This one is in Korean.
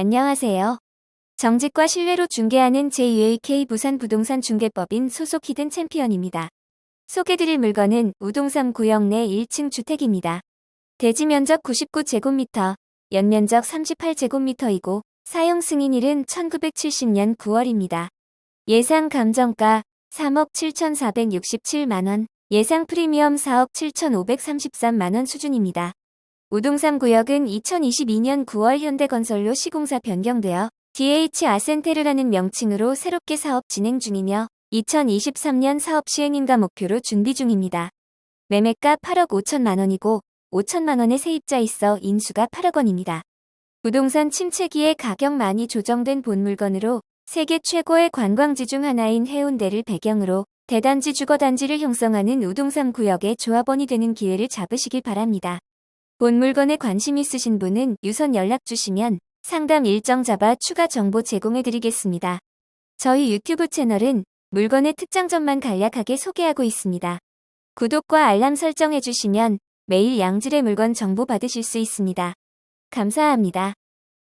안녕하세요. 정직과 신뢰로 중개하는 JUAK 부산 부동산 중개법인 소속 히든 챔피언입니다. 소개드릴 물건은 우동삼 구역 내 1층 주택입니다. 대지 면적 99제곱미터, 연면적 38제곱미터이고 사용 승인일은 1970년 9월입니다. 예상 감정가 3억 7,467만원, 예상 프리미엄 4억 7,533만원 수준입니다. 우동삼 구역은 2022년 9월 현대건설로 시공사 변경되어 DH 아센테르라는 명칭으로 새롭게 사업 진행 중이며 2023년 사업 시행인가 목표로 준비 중입니다. 매매가 8억 5천만 원이고 5천만 원의 세입자 있어 인수가 8억 원입니다. 부동산 침체기에 가격 많이 조정된 본 물건으로 세계 최고의 관광지 중 하나인 해운대를 배경으로 대단지 주거단지를 형성하는 우동삼 구역의 조합원이 되는 기회를 잡으시길 바랍니다. 본 물건에 관심 있으신 분은 유선 연락 주시면 상담 일정 잡아 추가 정보 제공해 드리겠습니다. 저희 유튜브 채널은 물건의 특장점만 간략하게 소개하고 있습니다. 구독과 알람 설정해 주시면 매일 양질의 물건 정보 받으실 수 있습니다. 감사합니다.